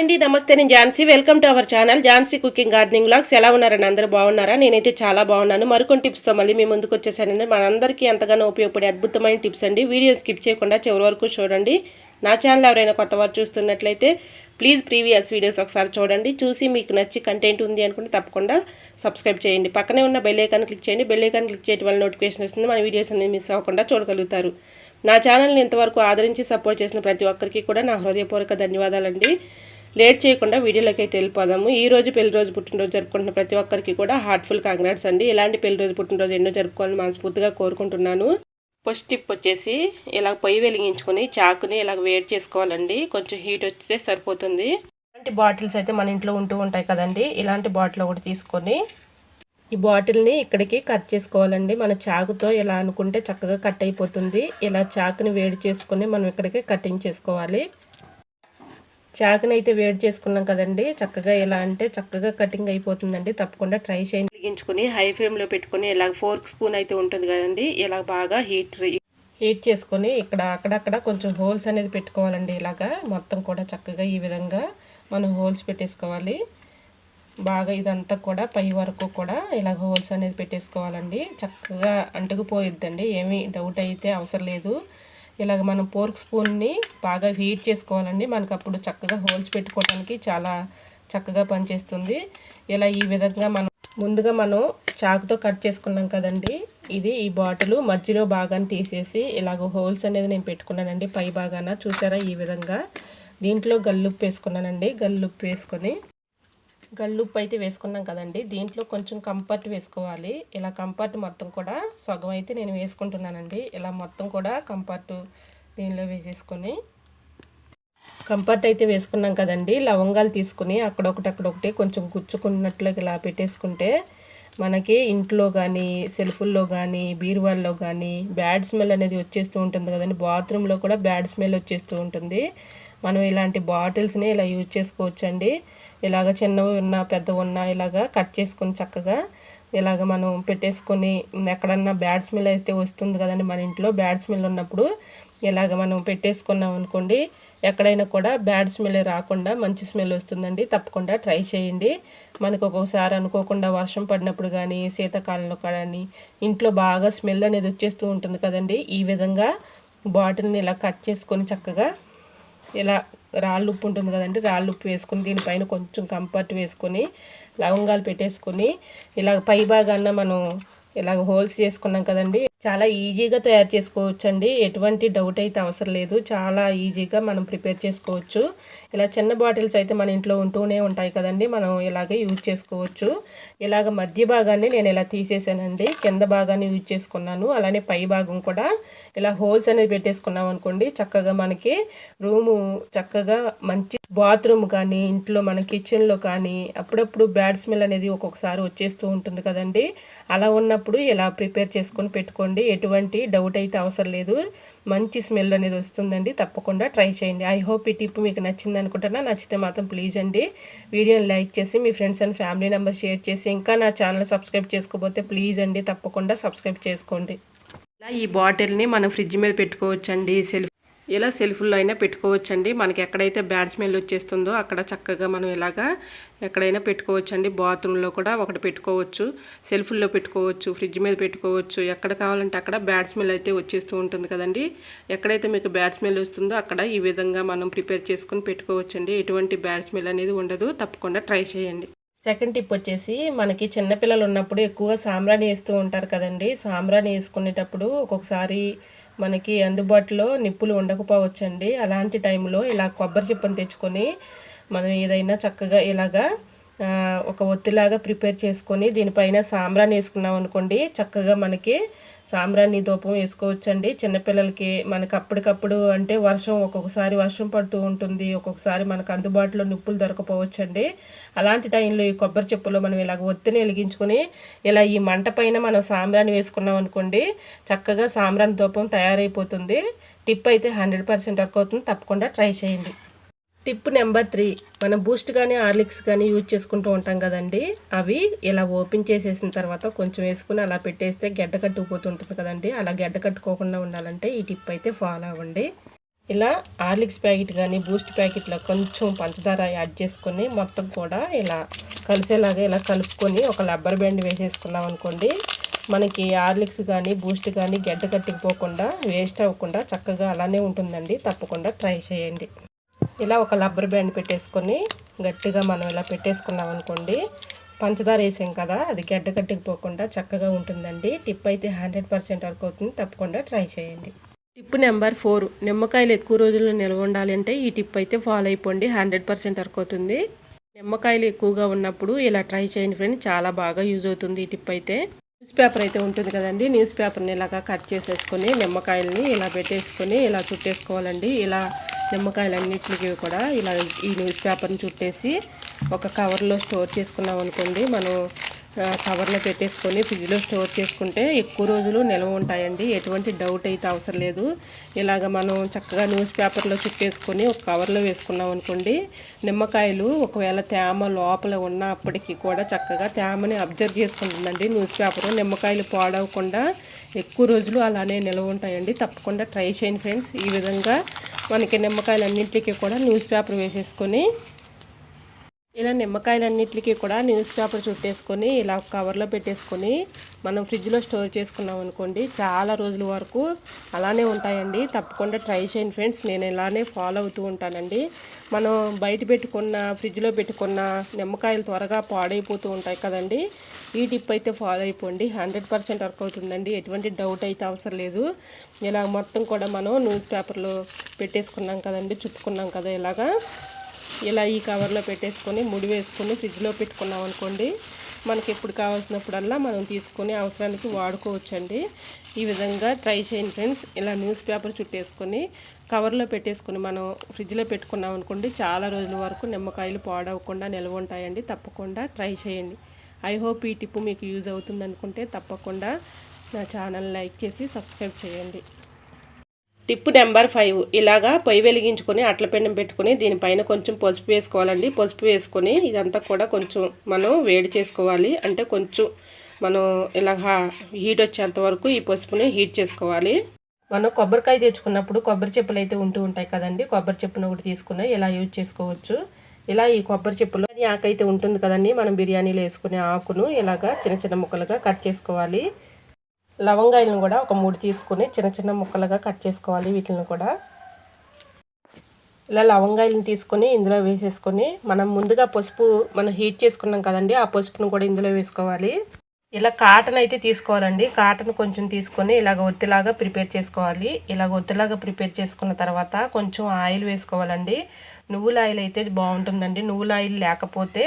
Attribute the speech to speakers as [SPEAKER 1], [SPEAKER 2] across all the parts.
[SPEAKER 1] అండి నమస్తే. నేను Jhansi. Welcome to our channel Jhansi cooking gardening blogs ఎలా ఉన్నారని అందరూ బాగున్నారా? నేనైతే చాలా బాగున్నాను. మరికొన్ని టిప్స్తో మళ్ళీ మీ ముందుకు వచ్చేసానండి. మనందరికీ ఎంతగానో ఉపయోగపడే అద్భుతమైన టిప్స్ అండి. వీడియో స్కిప్ చేయకుండా చివరి వరకు చూడండి. నా ఛానల్ ఎవరైనా కొత్త వారు చూస్తున్నట్లయితే ప్లీజ్ ప్రీవియస్ వీడియోస్ ఒకసారి చూడండి. చూసి మీకు నచ్చి కంటెంట్ ఉంది అనుకుంటే తప్పకుండా సబ్స్క్రైబ్ చేయండి. పక్కనే ఉన్న బెల్లైకాన్ క్లిక్ చేయండి. బెల్లైకాన్ క్లిక్ చేయడం వల్ల నోటిఫికేషన్ వస్తుంది. మన వీడియోస్ అనేది మిస్ అవ్వకుండా చూడగలుగుతారు. నా ఛానల్ని ఇంతవరకు ఆదరించి సపోర్ట్ చేసిన ప్రతి ఒక్కరికి కూడా నా హృదయపూర్వక ధన్యవాదాలండి. లేట్ చేయకుండా వీడియోలోకి అయితే వెళ్ళిపోదాము. ఈ రోజు పెళ్ళి రోజు పుట్టినరోజు జరుపుకుంటున్న ప్రతి ఒక్కరికి కూడా హార్ట్ఫుల్ కాంగ్రాట్స్ అండి. ఇలాంటి పెళ్ళి రోజు పుట్టినరోజు ఎన్నో జరుపుకోవాలని మనస్ఫూర్తిగా కోరుకుంటున్నాను. ఫస్ట్ టిప్ వచ్చేసి ఇలా పొయ్యి వెలిగించుకొని చాకుని ఇలా వేడి చేసుకోవాలండి. కొంచెం హీట్ వస్తే సరిపోతుంది. ఇలాంటి బాటిల్స్ అయితే మన ఇంట్లో ఉంటూ ఉంటాయి కదండి. ఇలాంటి బాటిల్ ఒకటి తీసుకొని ఈ బాటిల్ని ఇక్కడికి కట్ చేసుకోవాలండి. మన చాకుతో ఇలా అనుకుంటే చక్కగా కట్ అయిపోతుంది. ఇలా చాకుని వేడి చేసుకొని మనం ఇక్కడికి కటింగ్ చేసుకోవాలి. చాకుని అయితే వేడి చేసుకున్నాం కదండి. చక్కగా ఎలా అంటే చక్కగా కటింగ్ అయిపోతుందండి. తప్పకుండా ట్రై చేయండి. వెలిగించుకొని హై ఫ్లేమ్లో పెట్టుకొని ఇలా ఫోర్క్ స్పూన్ అయితే ఉంటుంది కదండి. ఇలా బాగా హీట్ హీట్ చేసుకొని ఇక్కడ అక్కడక్కడ కొంచెం హోల్స్ అనేది పెట్టుకోవాలండి ఇలాగా. మొత్తం కూడా చక్కగా ఈ విధంగా మనం హోల్స్ పెట్టేసుకోవాలి. బాగా ఇదంతా కూడా పై వరకు కూడా ఇలా హోల్స్ అనేది పెట్టేసుకోవాలండి. చక్కగా అంటుకుపోయిద్దండి. ఏమీ డౌట్ అయితే అవసరం లేదు. ఇలాగ మనం పోర్క్ స్పూన్ని బాగా హీట్ చేసుకోవాలండి. మనకు అప్పుడు చక్కగా హోల్స్ పెట్టుకోవడానికి చాలా చక్కగా పనిచేస్తుంది. ఇలా ఈ విధంగా మనం ముందుగా మనం చాకుతో కట్ చేసుకున్నాం కదండి. ఇది ఈ బాటిల్ మధ్యలో భాగాన్ని తీసేసి ఇలాగ హోల్స్ అనేది నేను పెట్టుకున్నానండి. పై భాగాన చూసారా ఈ విధంగా. దీంట్లో గల్లుప్పు వేసుకున్నానండి. గల్లుప్పు వేసుకొని గల్లుప్పు అయితే వేసుకున్నాం కదండి. దీంట్లో కొంచెం కంఫర్ట్ వేసుకోవాలి. ఇలా కంఫర్ట్ మొత్తం కూడా సగం అయితే నేను వేసుకుంటున్నానండి. ఇలా మొత్తం కూడా కంఫర్ట్ దీనిలో వేసేసుకొని. కంఫర్ట్ అయితే వేసుకున్నాం కదండి. లవంగాలు తీసుకుని అక్కడొకటి అక్కడొకటి కొంచెం గుచ్చుకున్నట్లుగా ఇలా పెట్టేసుకుంటే మనకి ఇంట్లో కానీ సెల్ఫుల్లో కానీ బీరువాల్లో కానీ బ్యాడ్ స్మెల్ అనేది వచ్చేస్తూ ఉంటుంది కదండి. బాత్రూంలో కూడా బ్యాడ్ స్మెల్ వచ్చేస్తూ ఉంటుంది. మనం ఇలాంటి బాటిల్స్ని ఇలా యూజ్ చేసుకోవచ్చండి. ఇలాగ చిన్నవి ఉన్నా పెద్దవి ఉన్నా ఇలాగ కట్ చేసుకొని చక్కగా ఇలాగ మనం పెట్టేసుకొని ఎక్కడన్నా బ్యాడ్ స్మెల్ అయితే వస్తుంది కదండి మన ఇంట్లో బ్యాడ్ స్మెల్ ఉన్నప్పుడు ఇలాగ మనం పెట్టేసుకున్నాం అనుకోండి ఎక్కడైనా కూడా బ్యాడ్ స్మెల్ రాకుండా మంచి స్మెల్ వస్తుందండి. తప్పకుండా ట్రై చేయండి. మనకు ఒక్కొక్కసారి అనుకోకుండా వర్షం పడినప్పుడు కానీ శీతాకాలంలో కానీ ఇంట్లో బాగా స్మెల్ అనేది వచ్చేస్తూ ఉంటుంది కదండి. ఈ విధంగా బాటిల్ని ఇలా కట్ చేసుకొని చక్కగా ఇలా రాళ్ళు ఉప్పు ఉంటుంది కదండి రాళ్ళు ఉప్పు వేసుకుని దీనిపైన కొంచెం కంఫర్ట్ వేసుకొని లవంగాలు పెట్టేసుకొని ఇలా పై భాగాన మనం ఇలాగ హోల్స్ చేసుకున్నాం కదండి చాలా ఈజీగా తయారు చేసుకోవచ్చండి. ఎటువంటి డౌట్ అయితే అవసరం లేదు. చాలా ఈజీగా మనం ప్రిపేర్ చేసుకోవచ్చు. ఇలా చిన్న బాటిల్స్ అయితే మన ఇంట్లో ఉంటూనే ఉంటాయి కదండి. మనం ఇలాగే యూజ్ చేసుకోవచ్చు. ఇలాగ మధ్య భాగాన్ని నేను ఇలా తీసేసానండి. కింద భాగాన్ని యూజ్ చేసుకున్నాను. అలానే పై భాగం కూడా ఇలా హోల్స్ అనేది పెట్టేసుకున్నాం అనుకోండి. చక్కగా మనకి రూము చక్కగా మంచి బాత్రూమ్ కానీ ఇంట్లో మన కిచెన్లో కానీ అప్పుడప్పుడు బ్యాడ్ స్మెల్ అనేది ఒక్కొక్కసారి వచ్చేస్తూ ఉంటుంది కదండి. అలా ఉన్నప్పుడు ఇలా ప్రిపేర్ చేసుకొని పెట్టుకోండి. ఎటువంటి డౌట్ అయితే అవసరం లేదు. మంచి స్మెల్ అనేది వస్తుందండి. తప్పకుండా ట్రై చేయండి. ఐ హోప్ ఈ టిప్ మీకు నచ్చింది అనుకుంటున్నా. నచ్చితే మాత్రం ప్లీజ్ అండి. వీడియోని లైక్ చేసి మీ friends and family number share చేసి ఇంకా నా ఛానల్ సబ్స్క్రైబ్ చేసుకోకపోతే ప్లీజ్ అండి. తప్పకుండా సబ్స్క్రైబ్ చేసుకోండి. ఇలా ఈ బాటిల్ని మనం ఫ్రిడ్జ్ మీద పెట్టుకోవచ్చండి. సెల్ఫ్ ఇలా సెల్ఫ్లో అయినా పెట్టుకోవచ్చండి. మనకి ఎక్కడైతే బ్యాడ్ స్మెల్ వచ్చేస్తుందో అక్కడ చక్కగా మనం ఇలాగా ఎక్కడైనా పెట్టుకోవచ్చండి. బాత్రూంలో కూడా ఒకటి పెట్టుకోవచ్చు. సెల్ఫ్లో పెట్టుకోవచ్చు. ఫ్రిడ్జ్ మీద పెట్టుకోవచ్చు. ఎక్కడ కావాలంటే అక్కడ బ్యాడ్ స్మెల్ అయితే వచ్చేస్తూ ఉంటుంది కదండి. ఎక్కడైతే మీకు బ్యాడ్ స్మెల్ వస్తుందో అక్కడ ఈ విధంగా మనం ప్రిపేర్ చేసుకుని పెట్టుకోవచ్చండి. ఎటువంటి బ్యాడ్ స్మెల్ అనేది ఉండదు. తప్పకుండా ట్రై చేయండి. సెకండ్ టిప్ వచ్చేసి మనకి చిన్నపిల్లలు ఉన్నప్పుడు ఎక్కువగా సాంబ్రాణి వేస్తూ ఉంటారు కదండి. సాంబ్రాణి వేసుకునేటప్పుడు ఒక్కొక్కసారి మనకి అందుబాటులో నిప్పులు ఉండకపోవచ్చండి. అలాంటి టైంలో ఇలా కొబ్బరి చిప్పని తెచ్చుకొని మనం ఏదైనా చక్కగా ఇలాగా ఒక ఒత్తిలాగా ప్రిపేర్ చేసుకొని దీనిపైన సాంబ్రాన్ని వేసుకున్నాం అనుకోండి చక్కగా మనకి సాంబ్రాణి ధూపం వేసుకోవచ్చండి. చిన్నపిల్లలకి మనకి అప్పటికప్పుడు అంటే వర్షం ఒక్కొక్కసారి వర్షం పడుతూ ఉంటుంది. ఒక్కొక్కసారి మనకు అందుబాటులో నిప్పులు దొరకపోవచ్చండి. అలాంటి టైంలో ఈ కొబ్బరి చెప్పులో మనం ఇలాగ ఒత్తిని వెలిగించుకొని ఇలా ఈ మంట పైన మనం సాంబ్రాణి వేసుకున్నాం అనుకోండి చక్కగా సాంబ్రాణి ధూపం తయారైపోతుంది. టిప్ అయితే హండ్రెడ్ పర్సెంట్ వర్క్ అవుతుంది. తప్పకుండా ట్రై చేయండి. Tip number three. మనం బూస్ట్ కానీ హార్లిక్స్ కానీ యూజ్ చేసుకుంటూ ఉంటాం కదండి. అవి ఇలా ఓపెన్ చేసేసిన తర్వాత కొంచెం వేసుకుని అలా పెట్టేస్తే గడ్డ కట్టుకుపోతుంటుంది కదండి. అలా గడ్డ కట్టుకోకుండా ఉండాలంటే ఈ టిప్ అయితే ఫాలో అవ్వండి. ఇలా హార్లిక్స్ ప్యాకెట్ కానీ బూస్ట్ ప్యాకెట్లో కొంచెం పంచదార యాడ్ చేసుకొని మొత్తం కూడా ఇలా కలిసేలాగా ఇలా కలుపుకొని ఒక రబ్బర్ బ్యాండ్ వేసేసుకున్నాం అనుకోండి మనకి హార్లిక్స్ కానీ బూస్ట్ కానీ గడ్డ కట్టుకుపోకుండా వేస్ట్ అవ్వకుండా చక్కగా అలానే ఉంటుందండి. తప్పకుండా ట్రై చేయండి. ఇలా ఒక రబ్బర్ బ్యాండ్ పెట్టేసుకొని గట్టిగా మనం ఇలా పెట్టేసుకున్నాం అనుకోండి పంచదార వేసాం కదా అది గడ్డ పోకుండా చక్కగా ఉంటుందండి. టిప్ అయితే హండ్రెడ్ పర్సెంట్ వరకు అవుతుంది. తప్పకుండా ట్రై చేయండి. టిప్ నెంబర్ ఫోర్ నిమ్మకాయలు ఎక్కువ రోజులు నిల్వ ఉండాలి అంటే ఈ టిప్ అయితే ఫాలో అయిపోండి. హండ్రెడ్ పర్సెంట్ వరకు అవుతుంది. నిమ్మకాయలు ఎక్కువగా ఉన్నప్పుడు ఇలా ట్రై చేయండి ఫ్రెండ్ చాలా బాగా యూజ్ అవుతుంది ఈ టిప్ అయితే. న్యూస్ పేపర్ అయితే ఉంటుంది కదండి. న్యూస్ పేపర్ని ఇలాగా కట్ చేసేసుకొని నిమ్మకాయలని ఇలా పెట్టేసుకొని ఇలా చుట్టేసుకోవాలండి. ఇలా నిమ్మకాయలన్నింటికి కూడా ఇలా ఈ న్యూస్ పేపర్ని చుట్టేసి ఒక కవర్లో స్టోర్ చేసుకున్నాం అనుకోండి మనం కవర్లో పెట్టేసుకొని ఫ్రిడ్జ్లో స్టోర్ చేసుకుంటే ఎక్కువ రోజులు నిల్వ ఉంటాయండి. ఎటువంటి డౌట్ అయితే అవసరం లేదు. ఇలాగ మనం చక్కగా న్యూస్ పేపర్లో చుట్టేసుకొని ఒక కవర్లో వేసుకున్నాం అనుకోండి నిమ్మకాయలు ఒకవేళ తేమ లోపల ఉన్నప్పటికీ కూడా చక్కగా తేమని అబ్జర్వ్ చేసుకుంటుందండి న్యూస్ పేపర్ నిమ్మకాయలు పాడవకుండా ఎక్కువ రోజులు అలానే నిల్వ ఉంటాయండి. తప్పకుండా ట్రై చేయండి ఫ్రెండ్స్ ఈ విధంగా మనకి నిమ్మకాయలు అన్నింటికి కూడా న్యూస్ పేపర్ వేసేసుకొని ఇలా నిమ్మకాయలన్నిటికీ కూడా న్యూస్ పేపర్ చుట్టేసుకొని ఇలా కవర్లో పెట్టేసుకొని మనం ఫ్రిడ్జ్లో స్టోర్ చేసుకున్నాం అనుకోండి చాలా రోజుల వరకు అలానే ఉంటాయండి. తప్పకుండా ట్రై చేయండి ఫ్రెండ్స్. నేను ఇలానే ఫాలో అవుతూ ఉంటానండి. మనం బయట పెట్టుకున్న ఫ్రిడ్జ్లో పెట్టుకున్న నిమ్మకాయలు త్వరగా పాడైపోతూ ఉంటాయి కదండి. ఈ టిప్ అయితే ఫాలో అయిపోండి. హండ్రెడ్ పర్సెంట్ వర్క్ అవుతుందండి. ఎటువంటి డౌట్ అయితే అవసరం లేదు. ఇలా మొత్తం కూడా మనం న్యూస్ పేపర్లో పెట్టేసుకున్నాం కదండి చుట్టుకున్నాం కదా ఇలాగా. ఇలా ఈ కవర్లో పెట్టేసుకొని ముడి వేసుకొని ఫ్రిడ్జ్లో పెట్టుకున్నాం అనుకోండి మనకి ఎప్పుడు కావాల్సినప్పుడల్లా మనం తీసుకొని అవసరానికి వాడుకోవచ్చండి. ఈ విధంగా ట్రై చేయండి ఫ్రెండ్స్. ఇలా న్యూస్ పేపర్ చుట్టేసుకొని కవర్లో పెట్టేసుకొని మనం ఫ్రిడ్జ్లో పెట్టుకున్నాం అనుకోండి చాలా రోజుల వరకు నిమ్మకాయలు పాడవకుండా నిల్వ ఉంటాయండి. తప్పకుండా ట్రై చేయండి. ఐ హోప్ ఈ టిప్పు మీకు యూజ్ అవుతుంది అనుకుంటే తప్పకుండా నా ఛానల్ లైక్ చేసి సబ్స్క్రైబ్ చేయండి. Tip number five. ఇలాగా పొయ్యి వెలిగించుకొని అట్ల పెండం పెట్టుకొని దీనిపైన కొంచెం పసుపు వేసుకోవాలండి. పసుపు వేసుకొని ఇదంతా కూడా కొంచెం మనం వేడి చేసుకోవాలి. అంటే కొంచెం మనం ఇలాగా హీట్ వచ్చేంత వరకు ఈ పసుపుని హీట్ చేసుకోవాలి. మనం కొబ్బరికాయ తెచ్చుకున్నప్పుడు కొబ్బరి చెప్పులు అయితే ఉంటూ ఉంటాయి కదండి. కొబ్బరి చెప్పును ఒకటి తీసుకుని ఇలా యూజ్ చేసుకోవచ్చు. ఇలా ఈ కొబ్బరి చెప్పులో ఆకైతే ఉంటుంది కదండి. మనం బిర్యానీలో వేసుకునే ఆకును ఇలాగా చిన్న చిన్న ముక్కలుగా కట్ చేసుకోవాలి. లవంగాయలను కూడా ఒక మూడు తీసుకొని చిన్న చిన్న ముక్కలుగా కట్ చేసుకోవాలి వీటిని కూడా. ఇలా లవంగాయలను తీసుకొని ఇందులో వేసేసుకొని మనం ముందుగా పసుపు మనం హీట్ చేసుకున్నాం కదండి ఆ పసుపును కూడా ఇందులో వేసుకోవాలి. ఇలా కాటన్ అయితే తీసుకోవాలండి. కాటన్ కొంచెం తీసుకొని ఇలాగ ఒత్తిలాగా ప్రిపేర్ చేసుకోవాలి. ఇలాగ ఒత్తిలాగా ప్రిపేర్ చేసుకున్న తర్వాత కొంచెం ఆయిల్ వేసుకోవాలండి. నువ్వుల ఆయిల్ అయితే బాగుంటుందండి. నువ్వుల ఆయిల్ లేకపోతే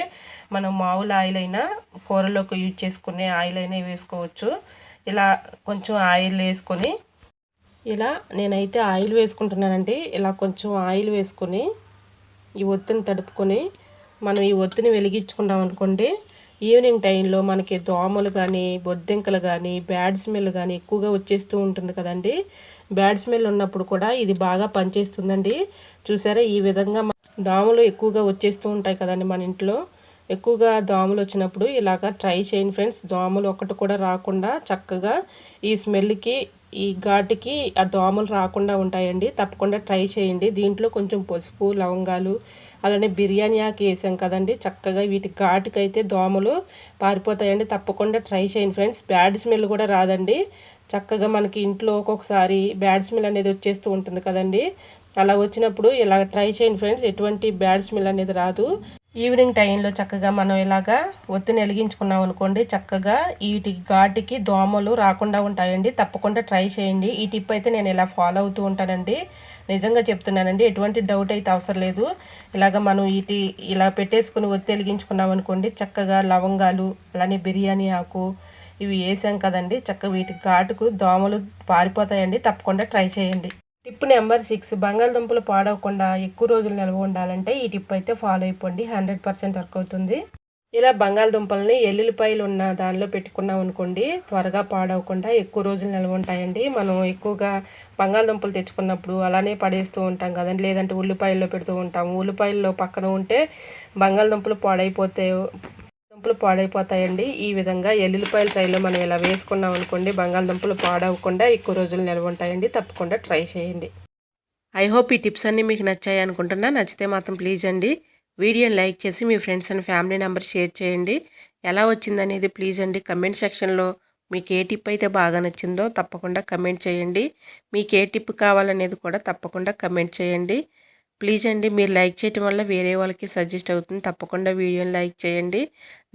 [SPEAKER 1] మనం మామూలు ఆయిల్ అయినా కూరలోకి యూజ్ చేసుకునే ఆయిల్ అయినా వేసుకోవచ్చు. ఇలా కొంచెం ఆయిల్ వేసుకొని ఇలా నేనైతే ఆయిల్ వేసుకుంటున్నానండి. ఇలా కొంచెం ఆయిల్ వేసుకొని ఈ ఒత్తిని తడుపుకొని మనం ఈ ఒత్తిని వెలిగించుకున్నాం అనుకోండి. ఈవినింగ్ టైంలో మనకి దోమలు కానీ బొద్దింకలు కానీ బ్యాడ్ స్మెల్ కానీ ఎక్కువగా వచ్చేస్తూ ఉంటుంది కదండి. బ్యాడ్ స్మెల్ ఉన్నప్పుడు కూడా ఇది బాగా పనిచేస్తుందండి. చూసారా? ఈ విధంగా దోమలు ఎక్కువగా వచ్చేస్తూ ఉంటాయి కదండి మన ఇంట్లో. ఎక్కువగా దోమలు వచ్చినప్పుడు ఇలాగ ట్రై చేయండి ఫ్రెండ్స్ దోమలు ఒకటి కూడా రాకుండా చక్కగా ఈ స్మెల్కి ఈ ఘాటుకి ఆ దోమలు రాకుండా ఉంటాయండి. తప్పకుండా ట్రై చేయండి. దీంట్లో కొంచెం పసుపు లవంగాలు అలానే బిర్యానీ ఆకు వేసాం కదండి. చక్కగా వీటి ఘాటుకి అయితే దోమలు పారిపోతాయండి. తప్పకుండా ట్రై చేయండి ఫ్రెండ్స్ బ్యాడ్ స్మెల్ కూడా రాదండి. చక్కగా మనకి ఇంట్లో ఒక్కొక్కసారి బ్యాడ్ స్మెల్ అనేది వచ్చేస్తూ ఉంటుంది కదండి. అలా వచ్చినప్పుడు ఇలా ట్రై చేయండి ఫ్రెండ్స్ ఎటువంటి బ్యాడ్ స్మెల్ అనేది రాదు. ఈవినింగ్ టైంలో చక్కగా మనం ఇలాగా ఒత్తిని వెలిగించుకున్నాం అనుకోండి చక్కగా వీటి ఘాటుకి దోమలు రాకుండా ఉంటాయండి. తప్పకుండా ట్రై చేయండి. ఈ టిప్ అయితే నేను ఇలా ఫాలో అవుతూ ఉంటానండి. నిజంగా చెప్తున్నానండి ఎటువంటి డౌట్ అయితే అవసరం లేదు. ఇలాగ మనం వీటి ఇలా పెట్టేసుకుని ఒత్తి వెలిగించుకున్నాం అనుకోండి చక్కగా లవంగాలు అలానే బిర్యానీ ఆకు ఇవి వేసాం కదండి చక్కగా వీటి ఘాటుకు దోమలు పారిపోతాయండి. తప్పకుండా ట్రై చేయండి. టిప్ నెంబర్ సిక్స్ బంగాళదుంపలు పాడవకుండా ఎక్కువ రోజులు నిల్వ ఉండాలంటే ఈ టిప్ అయితే ఫాలో అయిపోండి. హండ్రెడ్ పర్సెంట్ వర్క్ అవుతుంది. ఇలా బంగాళదుంపలని ఎల్లుల్లిపాయలు ఉన్న దానిలో పెట్టుకున్నాం అనుకోండి త్వరగా పాడవకుండా ఎక్కువ రోజులు నిల్వ ఉంటాయండి. మనం ఎక్కువగా బంగాళదుంపలు తెచ్చుకున్నప్పుడు అలానే పడేస్తూ ఉంటాం కదండి. లేదంటే ఉల్లిపాయల్లో పెడుతూ ఉంటాం. ఉల్లిపాయల్లో పక్కన ఉంటే బంగాళదుంపలు పాడైపోతే బంగాళదుంపలు పాడైపోతాయండి. ఈ విధంగా ఎల్లుల్లిపాయల ట్రైలో మనం ఇలా వేసుకున్నాం అనుకోండి బంగాళదుంపలు పాడవకుండా ఎక్కువ రోజులు నిల్వ ఉంటాయండి. తప్పకుండా ట్రై చేయండి. ఐ హోప్ ఈ టిప్స్ అన్నీ మీకు నచ్చాయి అనుకుంటున్నా. నచ్చితే మాత్రం ప్లీజ్ అండి. వీడియోని లైక్ చేసి మీ friends and family number share చేయండి. ఎలా వచ్చిందనేది ప్లీజ్ అండి కమెంట్ సెక్షన్లో. మీకు ఏ టిప్ అయితే బాగా నచ్చిందో తప్పకుండా కమెంట్ చేయండి. మీకు ఏ టిప్ కావాలనేది కూడా తప్పకుండా కమెంట్ చేయండి. ప్లీజ్ అండి మీరు లైక్ చేయటం వల్ల వేరే వాళ్ళకి సజెస్ట్ అవుతుంది. తప్పకుండా వీడియోని లైక్ చేయండి.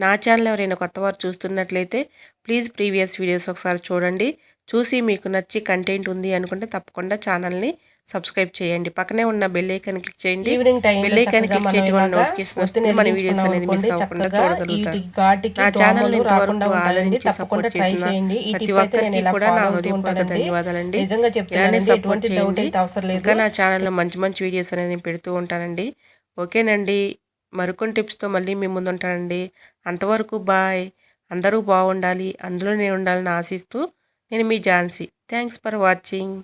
[SPEAKER 1] నా ఛానల్ ఎవరైనా కొత్త వారు చూస్తున్నట్లయితే ప్లీజ్ ప్రీవియస్ వీడియోస్ ఒకసారి చూడండి. చూసి మీకు నచ్చి కంటెంట్ ఉంది అనుకుంటే తప్పకుండా ఛానల్ని సబ్స్క్రైబ్ చేయండి. పక్కనే ఉన్న బెల్ ఐకాన్ క్లిక్ చేయండి. బెల్ ఐకాన్ క్లిక్ చేయడం వల్ల నోటిఫికేషన్ వస్తుంది మన వీడియోస్ అనేది మిస్ అవ్వకుండా చూడగలుగుతారు నా ఛానల్ ఇంతవరకు ఆదరించి సపోర్ట్ చేసిన ప్రతి ఒక్కరికి కూడా నా హృదయపూర్వక ధన్యవాదాలండి. ఇలానే సపోర్ట్ చేయండి. ఇంకా నా ఛానల్లో మంచి మంచి వీడియోస్ అనేది నేను పెడుతూ ఉంటానండి. ఓకేనండి. మరికొన్ని టిప్స్తో మళ్ళీ మీ ముందు ఉంటానండి అంతవరకు బాయ్ అందరూ బాగుండాలి. అందులో నేను ఉండాలని ఆశిస్తూ నేను మీ ఝాన్సీ. Thanks for watching.